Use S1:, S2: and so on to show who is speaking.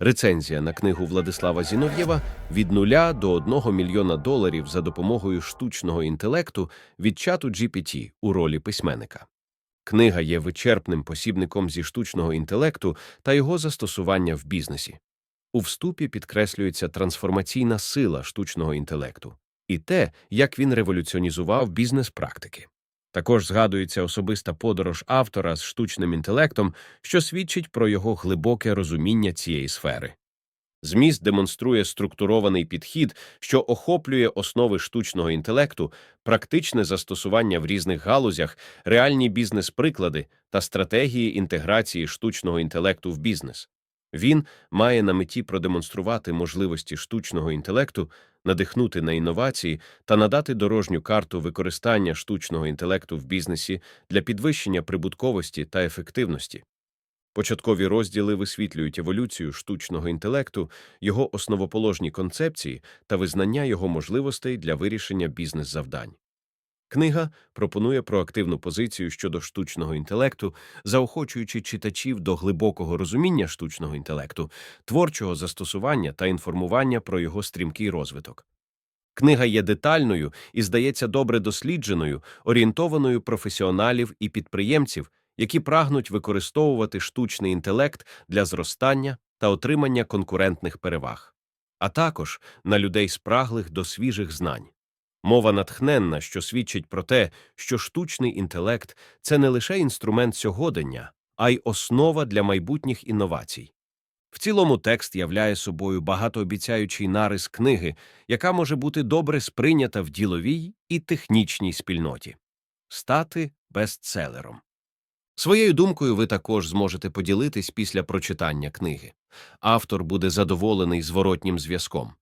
S1: Рецензія на книгу Владислава Зінов'єва від нуля до одного мільйона доларів за допомогою штучного інтелекту від чату GPT у ролі письменника. Книга є вичерпним посібником зі штучного інтелекту та його застосування в бізнесі. У вступі підкреслюється трансформаційна сила штучного інтелекту і те, як він революціонізував бізнес-практики. Також згадується особиста подорож автора з штучним інтелектом, що свідчить про його глибоке розуміння цієї сфери. Зміст демонструє структурований підхід, що охоплює основи штучного інтелекту, практичне застосування в різних галузях, реальні бізнес-приклади та стратегії інтеграції штучного інтелекту в бізнес. Він має на меті продемонструвати можливості штучного інтелекту, надихнути на інновації та надати дорожню карту використання штучного інтелекту в бізнесі для підвищення прибутковості та ефективності. Початкові розділи висвітлюють еволюцію штучного інтелекту, його основоположні концепції та визнання його можливостей для вирішення бізнес-завдань. Книга пропонує проактивну позицію щодо штучного інтелекту, заохочуючи читачів до глибокого розуміння штучного інтелекту, творчого застосування та інформування про його стрімкий розвиток. Книга є детальною і, здається, добре дослідженою, орієнтованою професіоналів і підприємців, які прагнуть використовувати штучний інтелект для зростання та отримання конкурентних переваг, а також на людей спраглих до свіжих знань. Мова натхненна, що свідчить про те, що штучний інтелект це не лише інструмент сьогодення, а й основа для майбутніх інновацій. В цілому текст являє собою багатообіцяючий нарис книги, яка може бути добре сприйнята в діловій і технічній спільноті. Стати бестселером. Своєю думкою ви також зможете поділитись після прочитання книги. Автор буде задоволений зворотнім зв'язком.